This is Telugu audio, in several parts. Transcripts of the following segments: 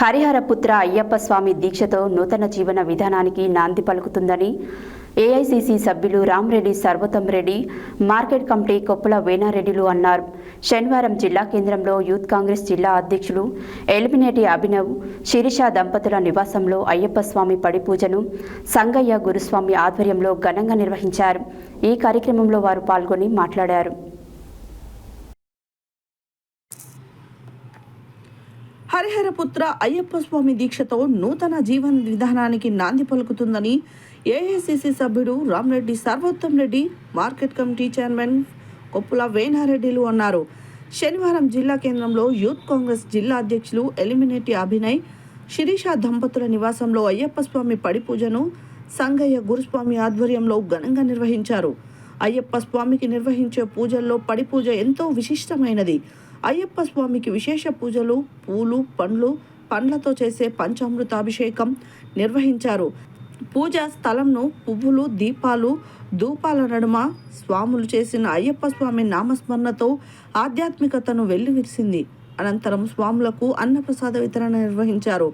హరిహరపుత్ర అయ్యప్ప స్వామి దీక్షతో నూతన జీవన విధానానికి నాంది పలుకుతుందని ఏఐసిసి సభ్యులు రామ్రెడ్డి సర్వతం రెడ్డి మార్కెట్ కమిటీ కొప్పుల వేణారెడ్డిలు అన్నారు. శనివారం జిల్లా కేంద్రంలో యూత్ కాంగ్రెస్ జిల్లా అధ్యక్షులు ఎలిమినేటి అభినవ్ శిరీష దంపతుల నివాసంలో అయ్యప్ప స్వామి పడిపూజను సంగయ్య గురుస్వామి ఆధ్వర్యంలో ఘనంగా నిర్వహించారు. ఈ కార్యక్రమంలో వారు పాల్గొని మాట్లాడారు. హరిహరపుత్ర అయ్యప్ప స్వామి దీక్షతో నూతన జీవన విధానానికి నాంది పలుకుతుందని ఏఐసిసి సభ్యుడు Ramreddy Sarvottam Reddy market committee chairman Koppula వేణారెడ్డిలు అన్నారు. శనివారం జిల్లా కేంద్రంలో యూత్ కాంగ్రెస్ జిల్లా అధ్యక్షులు ఎలిమినేటి అభినయ్ శిరీష దంపతుల నివాసంలో అయ్యప్ప స్వామి పడిపూజను సంగయ్య గురుస్వామి ఆధ్వర్యంలో ఘనంగా నిర్వహించారు. అయ్యప్ప స్వామికి నిర్వహించే పూజల్లో పడిపూజ ఎంతో విశిష్టమైనది. అయ్యప్ప స్వామికి విశేష పూజలు పూలు పండ్లు పండ్లతో చేసే పంచామృతాభిషేకం నిర్వహించారు. పూజ స్థలంను పువ్వులు దీపాలు ధూపాల నడుమ స్వాములు చేసిన అయ్యప్ప స్వామి నామస్మరణతో ఆధ్యాత్మికతను వెల్లివిరిసింది. అనంతరం స్వాములకు అన్నప్రసాద వితరణ నిర్వహించారు.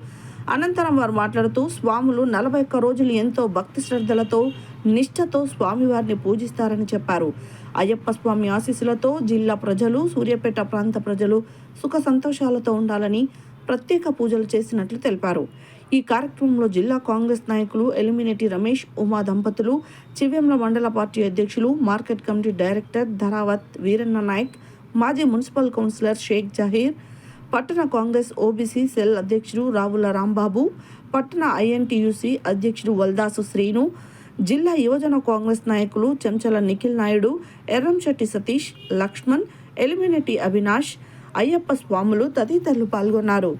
అనంతరం వారు మాట్లాడుతూ స్వాములు నలభై ఒక్క రోజులు ఎంతో భక్తి శ్రద్ధలతో నిష్ఠతో స్వామివారిని పూజిస్తారని చెప్పారు. అయ్యప్ప స్వామి ఆశీస్సులతో జిల్లా ప్రజలు సూర్యాపేట ప్రాంత ప్రజలు సుఖ సంతోషాలతో ఉండాలని ప్రత్యేక పూజలు చేసినట్లు తెలిపారు. ఈ కార్యక్రమంలో జిల్లా కాంగ్రెస్ నాయకులు ఎలిమినేటి రమేష్ ఉమా దంపతులు చివ్యంల మండల పార్టీ అధ్యక్షులు market committee director Dharavath Veeranna Naik మాజీ మున్సిపల్ కౌన్సిలర్ షేక్ జహీర్ పట్టణ కాంగ్రెస్ ఓబీసీ సెల్ అధ్యక్షుడు రావుల రాంబాబు పట్టణ ఐఎన్టీయూసీ అధ్యక్షుడు వల్దాసు శ్రీను జిల్లా యువజన కాంగ్రెస్ నాయకులు చెంచల నిఖిల్ నాయుడు ఎర్రంశెట్టి సతీష్ లక్ష్మణ్ ఎలిమినేటి అవినాష్ అయ్యప్ప స్వాములు తదితరులు పాల్గొన్నారు.